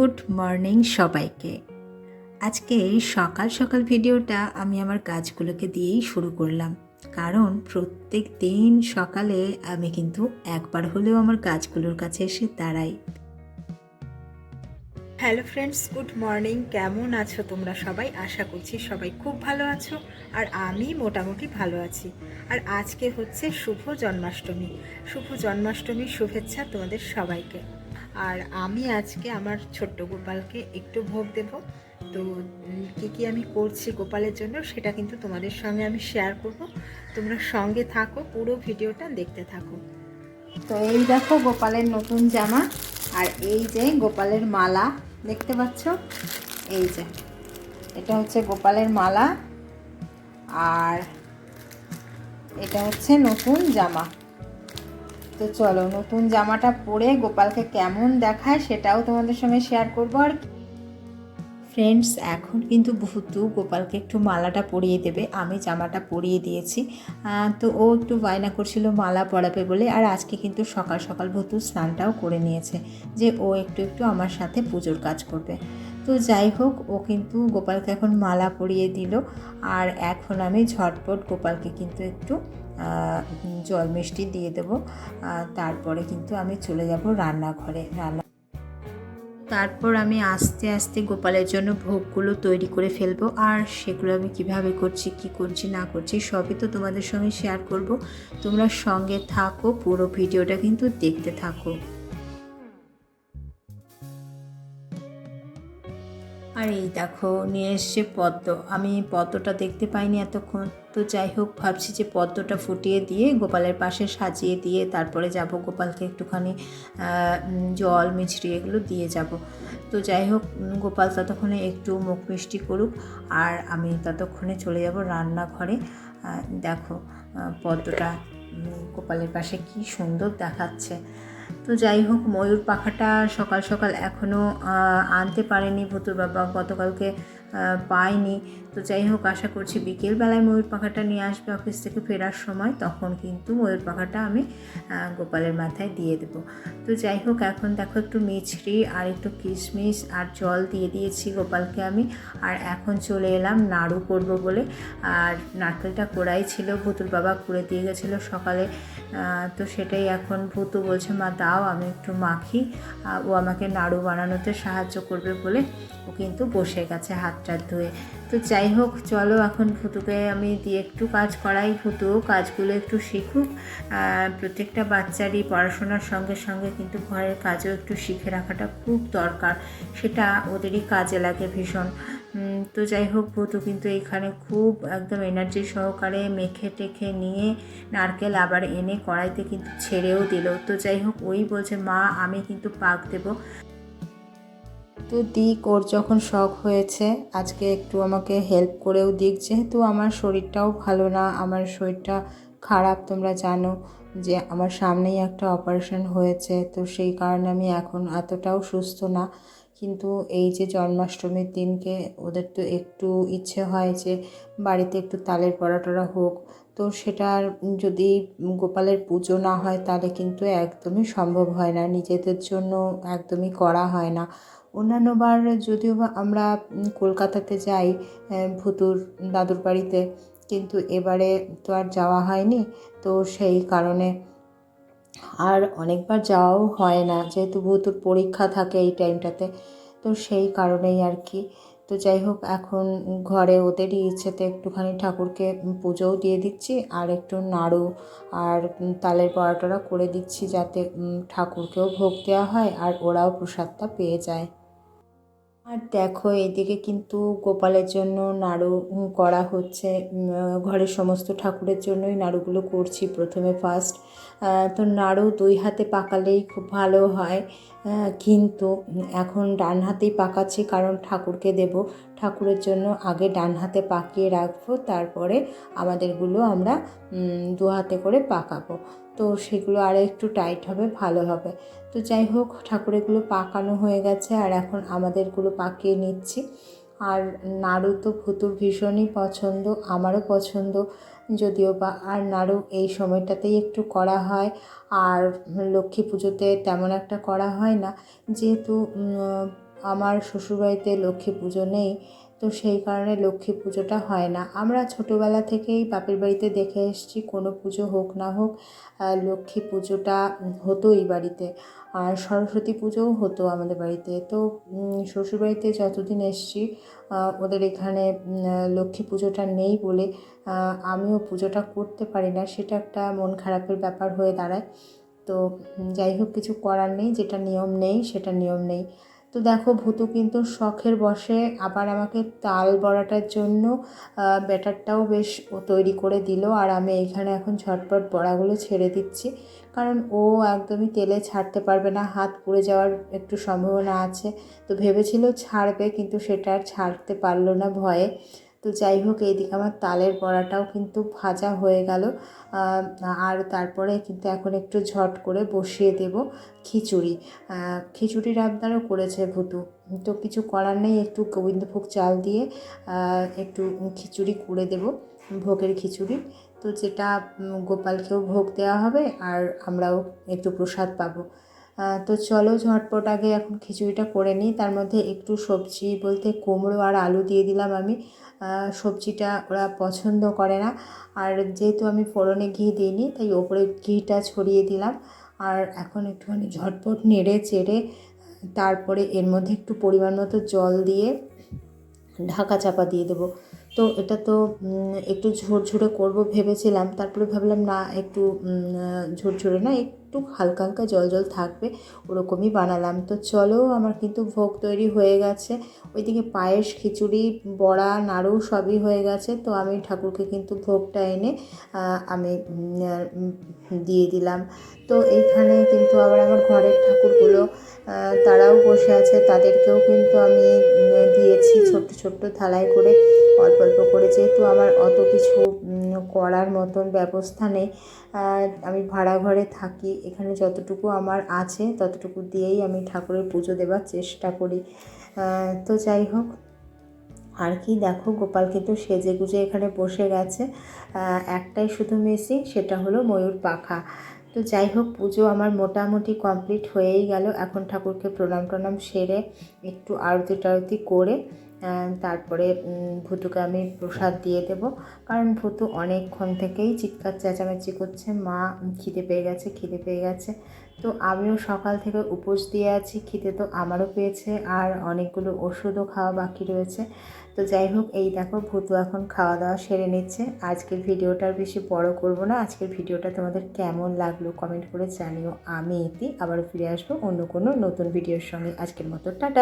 Good morning সবাইকে। আজকে সকাল সকাল ভিডিওটা আমি আমার কাজগুলোকে দিয়েই শুরু করলাম। কারণ প্রত্যেক দিন সকালে আমি কিন্তু একবার হলেও আমার কাজগুলোর কাছে এসে দাঁড়াই। Hello friends, good morning. কেমন আছো তোমরা সবাই? আশা করছি সবাই খুব ভালো আছো আর আমি মোটামুটি ভালো আছি। আর আজকে হচ্ছে শুভ জন্মাষ্টমী। শুভ জন্মাষ্টমীর শুভেচ্ছা তোমাদের সবাইকে। আর আমি আজকে আমার ছোট্ট গোপালকে একটু ভোগ দেব। তো কি কি আমি করছি গোপালের জন্য সেটা কিন্তু তোমাদের সঙ্গে আমি শেয়ার করব। তোমরা সঙ্গে থাকো, পুরো ভিডিওটা দেখতে থাকো। তো এই দেখো গোপালের নতুন জামা আর এই যে গোপালের মালা, দেখতে পাচ্ছ? এই যে, এটা হচ্ছে গোপালের মালা আর এটা হচ্ছে নতুন জামা। তো চলো, নতুন জামাটা পরে গোপালকে কেমন দেখায় সেটাও তোমাদের সঙ্গে শেয়ার করব। আর ফ্রেন্ডস এখন কিন্তু ভুতু গোপালকে একটু মালাটা পরিয়ে দেবে। আমি জামাটা পরিয়ে দিয়েছি। তো ও একটু বায়না করছিল মালা পরাবে বলে। আর আজকে কিন্তু সকাল সকাল ভুতু স্নানটাও করে নিয়েছে যে ও একটু একটু আমার সাথে পুজোর কাজ করবে। তো যাই হোক, ও কিন্তু গোপালকে এখন মালা পরিয়ে দিল। আর এখন আমি ঝটপট গোপালকে কিন্তু একটু জল মিষ্টি দিয়ে দেবো। তারপরে কিন্তু আমি চলে যাব রান্নাঘরে। রান্না তারপর আমি আস্তে আস্তে গোপালের জন্য ভোগগুলো তৈরি করে ফেলব। আর সেগুলো আমি কীভাবে করছি, কি করছি, না করছি, সবই তো তোমাদের সঙ্গে শেয়ার করব। তোমরা সঙ্গে থাকো, পুরো ভিডিওটা কিন্তু দেখতে থাকো। এই দেখো, নিয়ে এসছে পদ্ম। আমি পদ্মটা দেখতে পাইনি এতক্ষণ। তো যাই হোক, ভাবছি যে পদ্মটা ফুটিয়ে দিয়ে গোপালের পাশে সাজিয়ে দিয়ে তারপরে যাব গোপালকে একটুখানি জল, মিছরি এগুলো দিয়ে যাব। তো যাই হোক গোপাল ততক্ষণে একটু মুখ মিষ্টি করুক আর আমি ততক্ষণে চলে যাব রান্নাঘরে। দেখো পদ্মটা গোপালের পাশে কি সুন্দর দেখাচ্ছে। তো যাই হোক, ময়ূর পাখাটা সকাল সকাল এখনও আনতে পারেনি ভুতুর বাবা, গতকালকে পায়নি। তো যাই হোক, আশা করছি বিকেলবেলায় ময়ূর পাখাটা নিয়ে আসবে অফিস থেকে ফেরার সময়, তখন কিন্তু ময়ূর পাখাটা আমি গোপালের মাথায় দিয়ে দেবো। তো যাই হোক, এখন দেখো একটু মিছরি আর একটু কিশমিশ আর জল দিয়ে দিয়েছি গোপালকে আমি, আর এখন চলে এলাম নাড়ু করব বলে। আর নারকেলটা কোড়াই ছিল, ভুতুর বাবা কুড়ে দিয়ে গেছিল সকালে। তো সেটাই এখন ভুতু বলছে, মা, দাও, আমি একটু মাখি। ও আমাকে নাড়ু বানানোতে সাহায্য করবে বলে ও কিন্তু বসে গেছে হাতটা ধুয়ে। তো যাই হোক, চলো এখন ভুতুকে আমি দিয়ে একটু কাজ করাই। ভুতুও কাজগুলো একটু শিখুক। প্রত্যেকটা বাচ্চারই পড়াশোনার সঙ্গে সঙ্গে কিন্তু ঘরের কাজও একটু শিখে রাখাটা খুব দরকার। সেটা ওদেরই কাজে লাগে ভীষণ। তো যাই হোক ভূতু কিন্তু এখানে খুব একদম এনার্জি সহকারে মেখে টেখে নিয়ে নারকেল আবার এনে কড়াইতে কিন্তু ছেড়েও দিল। তো যাই হোক, ওই বলছে, মা, আমি কিন্তু পাক দেবো। তো দিক ওর যখন শখ হয়েছে, আজকে একটু আমাকে হেল্প করেও দিক। যেহেতু আমার শরীরটাও ভালো না, আমার শরীরটা খারাপ, তোমরা জানো যে আমার সামনেই একটা অপারেশন হয়েছে, তো সেই কারণে আমি এখন এতটাও সুস্থ না। কিন্তু এই যে জন্মাষ্টমীর দিনকে ওদের তো একটু ইচ্ছে হয় যে বাড়িতে একটু তালের বড়া টড়া হোক, তো সেটার যদি গোপালের পুজো না হয় তাহলে কিন্তু একদমই সম্ভব হয় না, নিজেদের জন্য একদমই করা হয় না। অন্যান্যবার যদিও বা আমরা কলকাতাতে যাই ভুতুর দাদুর বাড়িতে, কিন্তু এবারে তো আর যাওয়া হয়নি, তো সেই কারণে আর অনেকবার যাওয়াও হয় না, যেহেতু ভূতুর পরীক্ষা থাকে এই টাইমটাতে, তো সেই কারণেই আর কি। তো যাই হোক, এখন ঘরে ওদেরই ইচ্ছেতে একটুখানি ঠাকুরকে পুজোও দিয়ে দিচ্ছি, আর একটু নাড়ু আর তালের বড়াটরা করে দিচ্ছি যাতে ঠাকুরকেও ভোগ দেওয়া হয় আর ওরাও প্রসাদটা পেয়ে যায়। আর দেখো, এদিকে কিন্তু গোপালের জন্য নাড়ু করা হচ্ছে। ঘরের সমস্ত ঠাকুরের জন্যই নাড়ুগুলো করছি প্রথমে ফার্স্ট তো নাড়ু দুই হাতে পাকালেই খুব ভালো হয়। কিন্তু এখন ডান হাতেই পাকাচ্ছি, কারণ ঠাকুরকে দেব। ঠাকুরের জন্য আগে ডান হাতে পাকিয়ে রাখব, তারপরে আমাদেরগুলো আমরা দু হাতে করে পাকাবো। তো সেগুলো আরও একটু টাইট হবে, ভালো হবে। তো যাই হোক, ঠাকুরেরগুলো পাকানো হয়ে গেছে আর এখন আমাদেরগুলো পাকিয়ে নিচ্ছি। আর নাড়ু তো ভুতুর ভীষণই পছন্দ, আমারও পছন্দ যদিও বা, আর নাড়ু এই সময়টাতেই একটু করা হয়। আর লক্ষ্মী পুজোতে তেমন একটা করা হয় না। যেহেতু আমার শ্বশুরবাড়িতে লক্ষ্মী পুজো নেই, তো সেই কারণে লক্ষ্মী পুজোটা হয় না। আমরা ছোটোবেলা থেকেই বাপের বাড়িতে দেখে এসেছি, কোনো পুজো হোক না হোক লক্ষ্মী পুজোটা হতোই বাড়িতে। আর সরস্বতী পুজোও হতো আমাদের বাড়িতে। তো শ্বশুরবাড়িতে যতদিন এসেছি ওদের এখানে লক্ষ্মী পুজোটা নেই বলে আমিও পুজোটা করতে পারি না, সেটা একটা মন খারাপের ব্যাপার হয়ে দাঁড়ায়। তো যাই হোক, কিছু করার নেই, যেটা নিয়ম নেই, সেটা নিয়ম নেই। তো দেখো, ভুতু কিন্তু শখের বসে আবার আমাকে তাল বড়াটার জন্য ব্যাটারটাও বেশ ও তৈরি করে দিল। আর আমি এখানে এখন ঝটপট বড়াগুলো ছেড়ে দিচ্ছি। কারণ ও একদমই তেলে ছাড়তে পারবে না, হাত পুড়ে যাওয়ার একটু সম্ভাবনা আছে। তো ভেবেছিল ছাড়বে, কিন্তু সেটা আর ছাড়তে পারল না ভয়ে। তো যাই হোক, এইদিকে আমার তালের বড়াটাও কিন্তু ভাজা হয়ে গেল। আর তারপরে কিন্তু এখন একটু ঝট করে বসিয়ে দেব খিচুড়ি। খিচুড়ির আবদারও করেছে ভুতু। তো কিছু করার নেই, একটু গোবিন্দভোগ চাল দিয়ে একটু খিচুড়ি করে দেব, ভোগের খিচুড়ি। তো যেটা গোপালকেও ভোগ দেওয়া হবে আর আমরাও একটু প্রসাদ পাবো। তো চলো ঝটপট আগে এখন খিচুড়িটা করে নিই। তার মধ্যে একটু সবজি বলতে কুমড়ো আর আলু দিয়ে দিলাম আমি। সবজিটা ওরা পছন্দ করে না। আর যেহেতু আমি ফোড়নে ঘি দিইনি তাই ওপরে ঘিটা ছড়িয়ে দিলাম। আর এখন একটুখানি ঝটপট নেড়ে চেড়ে তারপরে এর মধ্যে একটু পরিমাণ মতো জল দিয়ে ঢাকা চাপা দিয়ে দেবো। তো এটা তো একটু ঝোরঝুরে করব ভেবেছিলাম। তারপরে ভাবলাম না একটু আহ, না হালকা হালকা জল জল থাকবে, ওরকমই বানালাম। তো চলো, আমার কিন্তু ভোগ তৈরি হয়ে গেছে। ওইদিকে পায়েস, খিচুড়ি, বড়া, নাড়ু সবই হয়ে গেছে। তো আমি ঠাকুরকে কিন্তু ভোগটা এনে আমি দিয়ে দিলাম। তো এইখানে কিন্তু আবার আমার ঘরের ঠাকুরগুলো তারাও বসে আছে। তাদেরকেও কিন্তু আমি দিয়েছি ছোট্ট ছোট্ট থালায় করে, অল্প অল্প করে। যেহেতু আমার অত কিছু করার মতন ব্যবস্থা নেই আমি ভাড়া ঘরে থাকি এখানে যতটুকু আমার আছে, ততটুকু দিয়েই আমি ঠাকুরের পুজো দেওয়ার চেষ্টা করি। তো যাই হোক, আর কি দেখো গোপাল কিন্তু সেজে গুজে এখানে বসে গেছে। একটাই শুধু মিসিং, সেটা হলো ময়ূর পাখা। তো যাই হোক, পুজো আমার মোটামুটি কমপ্লিট হয়েই গেল। এখন ঠাকুরকে প্রণাম টনাম সেরে একটু আরতি টারতি করে তারপরে ভুতুকে আমি প্রসাদ দিয়ে দেব। কারণ ভুতু অনেকক্ষণ থেকেই চিৎকার, চেঁচামেচি করছে। মা, খিদে পেয়ে গেছে, খিদে পেয়ে গেছে। তো আমিও সকাল থেকে উপোস দিয়ে আছি। খিদে তো আমারও পেয়েছে আর অনেকগুলো ওষুধও খাওয়া বাকি রয়েছে। তো যাই হোক, এই দেখো, ভুতু এখন খাওয়া দাওয়া সেরে নিচ্ছে। আজকের ভিডিওটা আর বেশি বড় করব না। আজকের ভিডিওটা তোমাদের কেমন লাগল কমেন্ট করে জানিও। আমি এতে আবার ফিরে আসব অন্য কোনো নতুন ভিডিওর সঙ্গে। আজকের মতো, টাটা!